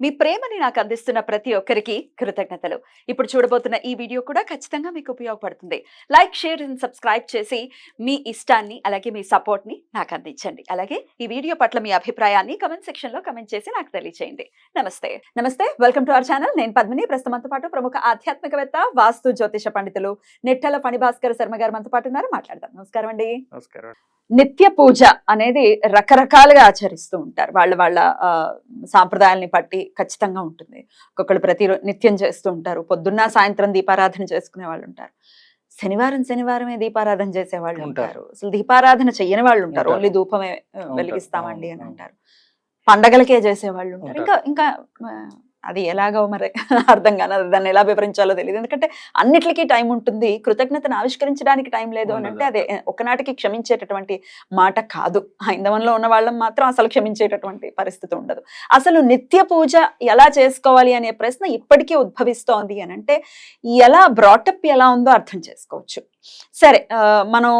మీ ప్రేమని నాకు అందిస్తున్న ప్రతి ఒక్కరికి కృతజ్ఞతలు. ఇప్పుడు చూడబోతున్న ఈ వీడియో కూడా ఖచ్చితంగా మీకు ఉపయోగపడుతుంది. లైక్ షేర్ అండ్ సబ్స్క్రైబ్ చేసి మీ ఇష్టాన్ని అలాగే మీ సపోర్ట్ని నాకు అందించండి. అలాగే ఈ వీడియో పట్ల మీ అభిప్రాయాన్ని కమెంట్ సెక్షన్లో కమెంట్ చేసి నాకు తెలియజేయండి నమస్తే. నమస్తే. Welcome to our channel. నేను పద్మిని. ప్రస్తుతంతో పాటు ప్రముఖ ఆధ్యాత్మికవేత్త వాస్తు జ్యోతిష పండితులు నెట్టల ఫణిభాస్కర్ శర్మ గారు మనతో పాటు ఉన్నారు. మాట్లాడదాం. నమస్కారం అండి. నమస్కారం. నిత్య పూజ అనేది రకరకాలుగా ఆచరిస్తూ ఉంటారు. వాళ్ళ వాళ్ళ ఆ, సాంప్రదాయాల్ని బట్టి ఖచ్చితంగా ఉంటుంది ఒక్కొక్కళ్ళు ప్రతి నిత్యం చేస్తూ ఉంటారు పొద్దున్న సాయంత్రం దీపారాధన చేసుకునే వాళ్ళు ఉంటారు శనివారం శనివారమే దీపారాధన చేసే వాళ్ళు ఉంటారు. అసలు దీపారాధన చెయ్యని వాళ్ళు ఉంటారు. ఓన్లీ ధూపమే. వెలిగిస్తామండి అని అంటారు పండగలకే చేసే వాళ్ళు ఉంటారు ఇంకా. ఇంకా అది ఎలాగో మరి అర్థం అది దాన్ని ఎలా వివరించాలో తెలియదు ఎందుకంటే అన్నిటికీ టైం ఉంటుంది. కృతజ్ఞతను ఆవిష్కరించడానికి టైం లేదు అని అంటే అదే ఒకనాటికి క్షమించేటటువంటి మాట కాదు. హైందవంలో ఉన్న వాళ్ళం మాత్రం అసలు క్షమించేటటువంటి పరిస్థితి ఉండదు. అసలు నిత్య పూజ ఎలా చేసుకోవాలి అనే ప్రశ్న ఇప్పటికీ ఉద్భవిస్తోంది అని అంటే ఎలా బ్రాటప్ ఎలా ఉందో అర్థం చేసుకోవచ్చు. సరే మనం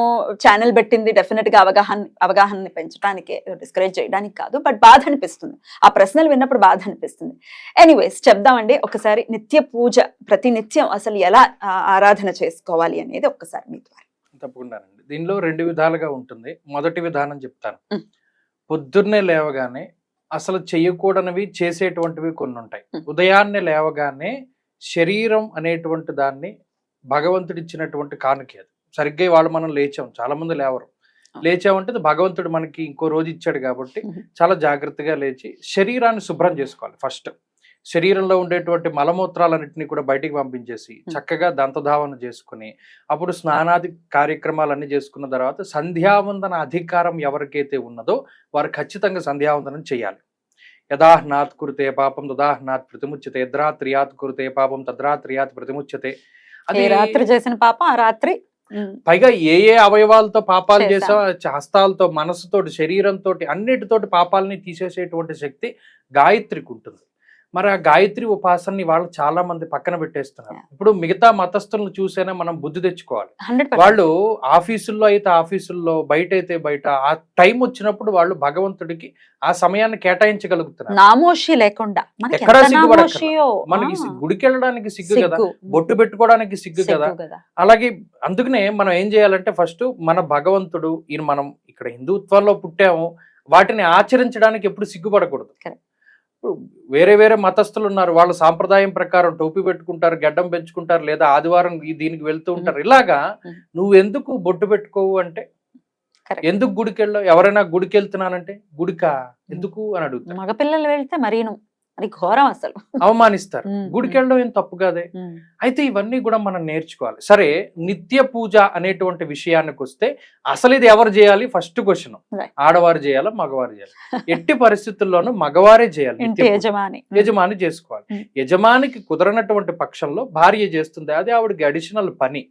ఛానల్ పెట్టింది డెఫినెట్గా అవగాహన అవగాహనని పెంచడానికి డిస్కరేజ్ చేయడానికి కాదు బట్ బాధ అనిపిస్తుంది. ఆ ప్రశ్నలు విన్నప్పుడు బాధ అనిపిస్తుంది. ఎనీవేస్ చెప్దామండి. ఒకసారి నిత్య పూజ ప్రతి నిత్యం అసలు ఎలా ఆరాధన చేసుకోవాలి అనేది ఒక్కసారి మీ ద్వారా. తప్పకుండానండి దీనిలో రెండు విధాలుగా ఉంటుంది. మొదటి విధానం చెప్తాను. పొద్దున్నే లేవగానే అసలు చేయకూడనివి చేసేటువంటివి కొన్ని ఉంటాయి. ఉదయాన్నే లేవగానే శరీరం అనేటువంటి దాన్ని భగవంతుడు ఇచ్చినటువంటి కానుక అది. సరిగ్గా ఇవాళ మనం లేచాం చాలా మంది లేవరు. లేచామంటే భగవంతుడు మనకి ఇంకో రోజు ఇచ్చాడు కాబట్టి. చాలా జాగ్రత్తగా లేచి శరీరాన్ని శుభ్రం చేసుకోవాలి ఫస్ట్. శరీరంలో ఉండేటువంటి మలమూత్రాలన్నింటినీ కూడా బయటికి పంపించేసి చక్కగా దంతధావన చేసుకుని అప్పుడు స్నానాది కార్యక్రమాలన్నీ చేసుకున్న తర్వాత సంధ్యావందన అధికారం ఎవరికైతే ఉన్నదో వారు ఖచ్చితంగా సంధ్యావందనం చేయాలి. యదాహ్నాత్ కురుతే పాపం తదాహ్నాత్ ప్రతిముచ్యతే యద్రాత్రియాత్ కురుతే పాపం తద్రాత్రియాత్ ప్రతిముచ్యతే ఏ రాత్రి చేసిన పాపం ఆ రాత్రి పైగా ఏ ఏ అవయవాలతో పాపాలు. చేసా హస్తాలతో మనసుతోటి శరీరంతో అన్నిటితోటి పాపాలని తీసేసేటువంటి శక్తి గాయత్రికి ఉంటుంది మరి ఆ గాయత్రి ఉపాసనని వాళ్ళు చాలా మంది పక్కన పెట్టేస్తున్నారు. ఇప్పుడు మిగతా మతస్థులను చూసేనే మనం బుద్ధి తెచ్చుకోవాలి. 100% వాళ్ళు ఆఫీసుల్లో అయితే ఆఫీసుల్లో బయట అయితే బయట ఆ టైం వచ్చినప్పుడు వాళ్ళు భగవంతుడికి ఆ సమయాన్ని కేటాయించగలుగుతున్నారు. నామోషి లేకుండా. మనకి ఎక్కడా గుడికి వెళ్ళడానికి సిగ్గు కదా. బొట్టు పెట్టుకోవడానికి సిగ్గు కదా? అలాగే అందుకనే మనం ఏం చేయాలంటే ఫస్ట్ మన భగవంతుడు ఈయన మనం ఇక్కడ హిందుత్వంలో పుట్టాము వాటిని ఆచరించడానికి ఎప్పుడు సిగ్గుపడకూడదు. ఇప్పుడు వేరే వేరే మతస్థులు ఉన్నారు. వాళ్ళ సాంప్రదాయం ప్రకారం టోపీ పెట్టుకుంటారు గడ్డం పెంచుకుంటారు లేదా ఆదివారం దీనికి వెళ్తూ ఉంటారు. ఇలాగా. నువ్వు ఎందుకు బొట్టు పెట్టుకోవు అంటే. ఎందుకు గుడికి వెళ్ళావు ఎవరైనా గుడికి? వెళ్తున్నానంటే గుడికా ఎందుకు అని అడుగుతారు. మగపిల్లలు వెళ్తే మరీను. అది ఘోరం అసలు. అవమానిస్తారు. గుడికి వెళ్ళడం ఏం తప్పు కాదే? అయితే ఇవన్నీ కూడా మనం నేర్చుకోవాలి. సరే నిత్య పూజ అనేటువంటి విషయానికి వస్తే అసలు ఇది ఎవరు చేయాలి? First question. ఆడవారు చేయాలా? మగవారు చేయాలి? ఎట్టి పరిస్థితుల్లోనూ మగవారే చేయాలి. యజమాని. యజమాని చేసుకోవాలి. యజమానికి కుదరనటువంటి పక్షంలో భార్య చేస్తుంది. అది ఆవిడకి అడిషనల్ పని.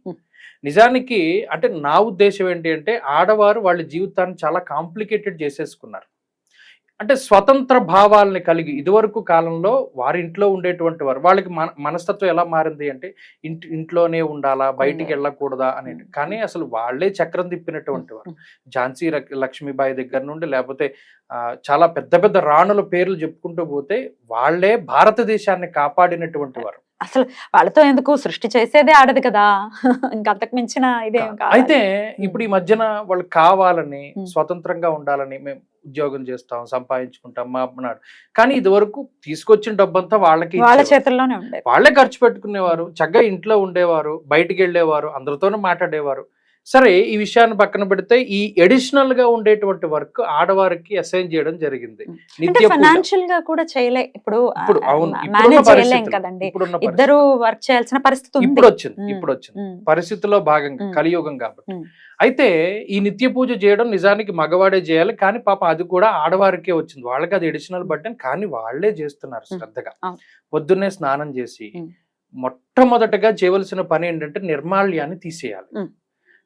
నిజానికి అంటే నా ఉద్దేశం ఏంటి అంటే ఆడవారు వాళ్ళ జీవితాన్ని చాలా కాంప్లికేటెడ్ చేసేసుకున్నారు. అంటే స్వతంత్ర భావాలని కలిగి ఇదివరకు కాలంలో వారి ఇంట్లో ఉండేటువంటి వారు వాళ్ళకి మన మనస్తత్వం ఎలా మారింది అంటే ఇంటి ఇంట్లోనే ఉండాలా బయటికి. వెళ్ళకూడదా అనేది Mm. కానీ అసలు వాళ్ళే చక్రం తిప్పినటువంటి వారు ఝాన్సీ లక్- లక్ష్మీబాయి దగ్గర నుండి లేకపోతే చాలా పెద్ద పెద్ద రాణుల పేర్లు చెప్పుకుంటూ పోతే వాళ్ళే భారతదేశాన్ని కాపాడినటువంటి వారు అసలు వాళ్ళతో ఎందుకు సృష్టి చేసేదే ఆడదు కదా ఇంకంతకు మించిన ఇదేం అయితే ఇప్పుడు ఈ మధ్యన వాళ్ళు కావాలని. స్వతంత్రంగా ఉండాలని మేము ఉద్యోగం చేస్తాం సంపాదించుకుంటాం మా అన్నాడు కానీ ఇది వరకు తీసుకొచ్చిన డబ్బంతా వాళ్ళకి వాళ్ళ. చేతుల్లోనే ఉండేది. వాళ్ళే ఖర్చు పెట్టుకునేవారు చక్కగా ఇంట్లో ఉండేవారు బయటికి వెళ్ళేవారు అందరితోనూ మాట్లాడేవారు. సరే ఈ విషయాన్ని పక్కన పెడితే ఈ ఎడిషనల్గా ఉండేటువంటి వర్క్ ఆడవారికి అసైన్ చేయడం జరిగింది. ఫైనాన్షియల్గా కూడా చేయలే ఇప్పుడు పరిస్థితులు, ఇద్దరు పరిస్థితులు. వర్క్ చేయాల్సిన పరిస్థితి ఇప్పుడు వచ్చింది. ఇప్పుడు వచ్చింది ఉమ్, పరిస్థితుల్లో భాగంగా. కలియుగం కాబట్టి. అయితే ఈ నిత్య పూజ చేయడం నిజానికి మగవాడే చేయాలి కానీ పాప అది కూడా ఆడవారికే వచ్చింది వాళ్ళకి అది ఎడిషనల్ బట్టన్ కానీ వాళ్ళే చేస్తున్నారు. శ్రద్ధగా. పొద్దున్నే స్నానం చేసి. మొట్టమొదటగా చేయవలసిన పని ఏంటంటే నిర్మాల్యాన్ని తీసేయాలి.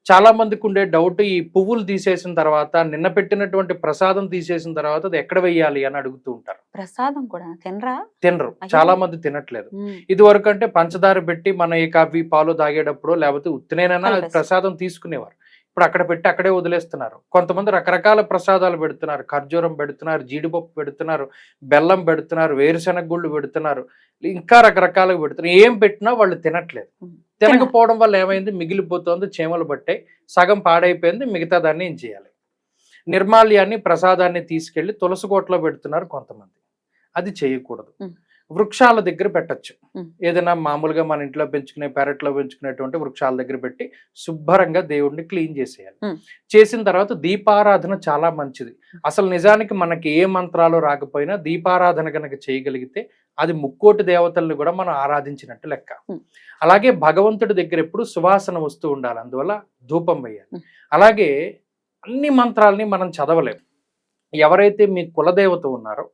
చాలా మందికి ఉండే డౌట్ ఈ పువ్వులు తీసేసిన తర్వాత నిన్న పెట్టినటువంటి ప్రసాదం తీసేసిన తర్వాత అది ఎక్కడ వెయ్యాలి అని అడుగుతూ ఉంటారు. ప్రసాదం కూడా తినరా? తినరు. చాలా మంది తినట్లేదు. ఇది వరకు అంటే పంచదార పెట్టి మన ఈ కాఫీ పాలు తాగేటప్పుడు లేకపోతే ఉత్తినేనైనా. ప్రసాదం తీసుకునేవారు. ఇప్పుడు అక్కడ పెట్టి అక్కడే వదిలేస్తున్నారు. కొంతమంది రకరకాల ప్రసాదాలు పెడుతున్నారు. ఖర్జూరం పెడుతున్నారు జీడిపప్పు పెడుతున్నారు బెల్లం పెడుతున్నారు వేరుశెనగ గుళ్ళు పెడుతున్నారు. ఇంకా రకరకాలుగా పెడుతున్నారు. ఏం పెట్టినా వాళ్ళు తినట్లేదు. తినకపోవడం వల్ల ఏమైంది? మిగిలిపోతుంది చీమలు పట్టాయి సగం పాడైపోయింది మిగతా దాన్ని ఏం చేయాలి? నిర్మాల్యాన్ని ప్రసాదాన్ని తీసుకెళ్ళి తులసి కోటలో పెడుతున్నారు కొంతమంది. అది చేయకూడదు. వృక్షాల దగ్గర పెట్టచ్చు. ఏదైనా మామూలుగా మన ఇంట్లో పెంచుకునే పెరట్లో పెంచుకునేటువంటి వృక్షాల దగ్గర పెట్టి శుభ్రంగా దేవుడిని క్లీన్ చేసేయాలి. చేసిన తర్వాత దీపారాధన చాలా మంచిది అసలు నిజానికి మనకి ఏ మంత్రాలు రాకపోయినా దీపారాధన కనుక చేయగలిగితే అది ముక్కోటి దేవతల్ని కూడా మనం ఆరాధించినట్టు లెక్క. అలాగే భగవంతుడి దగ్గర ఎప్పుడు సువాసన వస్తూ ఉండాలి అందువల్ల ధూపం వేయాలి. అలాగే అన్ని మంత్రాల్ని మనం చదవలేం ఎవరైతే మీ కులదేవత ఉన్నారో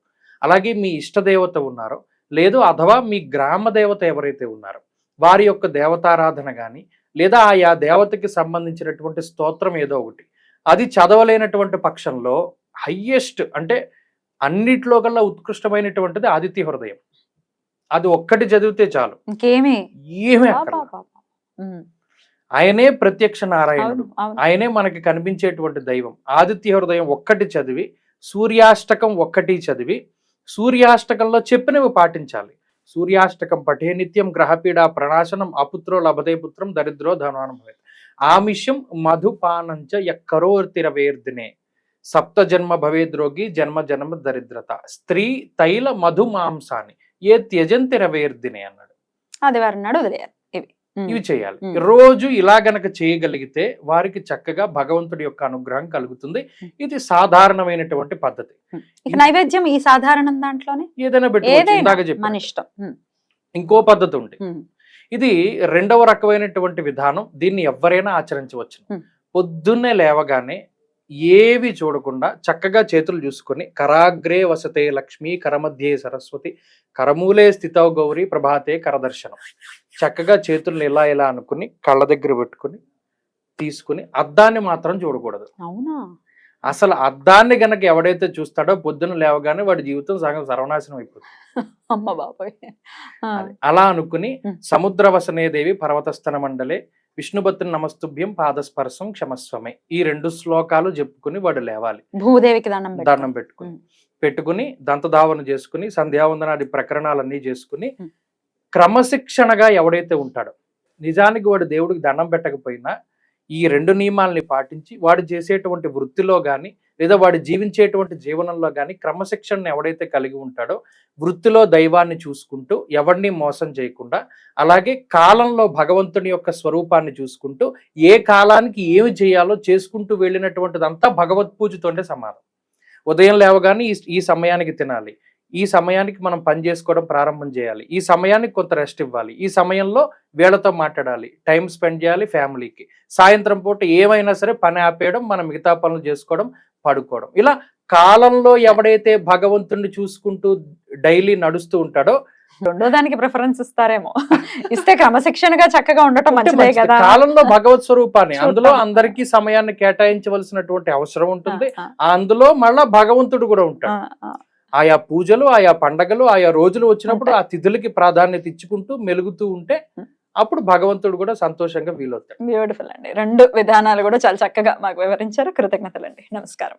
అలాగే మీ ఇష్టదేవత ఉన్నారో లేదు అథవా మీ గ్రామ దేవత ఎవరైతే ఉన్నారో వారి యొక్క దేవతారాధన కానీ లేదా ఆయా దేవతకి సంబంధించినటువంటి స్తోత్రం ఏదో ఒకటి అది చదవలేనటువంటి పక్షంలో హయ్యెస్ట్ అంటే అన్నిట్లో కల్లా ఉత్కృష్టమైనటువంటిది ఆదిత్య హృదయం. అది ఒక్కటి చదివితే చాలు. ఇంకేమి? ఏమీ. ఆయనే ప్రత్యక్ష నారాయణుడు. ఆయనే మనకి కనిపించేటువంటి దైవం. ఆదిత్య హృదయం ఒక్కటి చదివి సూర్యాష్టకం ఒక్కటి చదివి సూర్యాష్టకంలో చెప్పినవి పాటించాలి. సూర్యాష్టకం పఠే నిత్యం గ్రహపీడ ప్రణాశనం అపుత్రో లభతే పుత్రం దరిద్రో ధనానం భవేత్ ఆమిషం మధుపానంచ యక్కరోర్తిరవేర్దినే. సప్త జన్మ భవేద్రోగి జన్మ జన్మ దరిద్రత. స్త్రీ తైల మధు మాంసాన్ని ఏ త్యజంతి రవేర్దినే అన్నాడు. ఆదివారం నాడు వదిలేయాలి. ఇవి చేయాలి. రోజు ఇలా గనక చేయగలిగితే వారికి చక్కగా భగవంతుడి యొక్క అనుగ్రహం కలుగుతుంది. ఇది సాధారణమైనటువంటి పద్ధతి. నైవేద్యం ఈ సాధారణం దాంట్లోనే? ఏదైనా పెట్టుకోవచ్చు. ఇంకో పద్ధతి ఉంది. ఇది రెండవ రకమైనటువంటి విధానం. దీన్ని ఎవరైనా ఆచరించవచ్చు. పొద్దున్నే లేవగానే ఏవి చూడకుండా చక్కగా చేతులు చూసుకొని కరాగ్రే వసతే లక్ష్మి కరమధ్యే సరస్వతి కరమూలే స్థితౌ గౌరి ప్రభాతే కరదర్శనం. చక్కగా చేతుల్ని ఇలా ఇలా అనుకుని కళ్ళ దగ్గర పెట్టుకుని తీసుకుని అద్దాన్ని మాత్రం చూడకూడదు. అవునా? అసలు అద్దాన్ని గనక ఎవడైతే చూస్తాడో పొద్దున లేవగానే వాడి జీవితం సగం సర్వనాశనం అయిపోతుంది. అమ్మ బాబాయ్. అలా అనుకుని. సముద్ర వసనేదేవి పర్వతస్థన మండలే విష్ణుభద్ర నమస్తుభ్యం పాదస్పర్శం క్షమస్వమే ఈ రెండు శ్లోకాలు చెప్పుకుని వాడు లేవాలి భూదేవికి దండం. దండం పెట్టుకుని. పెట్టుకుని దంతధావన చేసుకుని సంధ్యావందనాది ప్రకరణాలన్నీ చేసుకుని. క్రమశిక్షణగా ఎవడైతే ఉంటాడో నిజానికి వాడు దేవుడికి దండం పెట్టకపోయినా ఈ రెండు నియమాల్ని పాటించి వాడు చేసేటువంటి వృత్తిలో కానీ లేదా వాడు జీవించేటువంటి జీవనంలో కానీ క్రమశిక్షణను ఎవడైతే కలిగి ఉంటాడో వృత్తిలో దైవాన్ని చూసుకుంటూ ఎవరిని మోసం చేయకుండా అలాగే కాలంలో భగవంతుని యొక్క స్వరూపాన్ని చూసుకుంటూ ఏ కాలానికి ఏమి చేయాలో చేసుకుంటూ వెళ్ళినటువంటిదంతా భగవత్ పూజతోనే సమానం. ఉదయం లేవగానే ఈ ఈ సమయానికి తినాలి. ఈ సమయానికి మనం పని చేసుకోవడం ప్రారంభం చేయాలి. ఈ సమయానికి కొంత రెస్ట్ ఇవ్వాలి. ఈ సమయంలో వీళ్ళతో మాట్లాడాలి. టైం స్పెండ్ చేయాలి ఫ్యామిలీకి. సాయంత్రం పూట ఏమైనా సరే పని ఆపేయడం మనం మిగతా పనులు చేసుకోవడం పడుకోవడం. ఇలా కాలంలో ఎవడైతే భగవంతుణ్ణి చూసుకుంటూ డైలీ నడుస్తూ ఉంటాడో రెండో దానికి ప్రిఫరెన్స్ ఇస్తారేమో. ఇస్తే క్రమశిక్షణగా చక్కగా ఉండటం మంచిదే. కదా. కాలంలో భగవత్ స్వరూపాన్ని. అందులో అందరికీ సమయాన్ని కేటాయించవలసినటువంటి అవసరం ఉంటుంది. అందులో మళ్ళా భగవంతుడు కూడా ఉంటాడు. ఆయా పూజలు ఆయా పండగలు ఆయా రోజులు వచ్చినప్పుడు ఆ తిథులకి ప్రాధాన్యత ఇచ్చుకుంటూ మెలుగుతూ ఉంటే అప్పుడు భగవంతుడు కూడా సంతోషంగా వీలవుతాడు. బ్యూటిఫుల్ అండి. రెండు విధానాలు కూడా చాలా చక్కగా మాకు వివరించారు. కృతజ్ఞతలండి. నమస్కారం.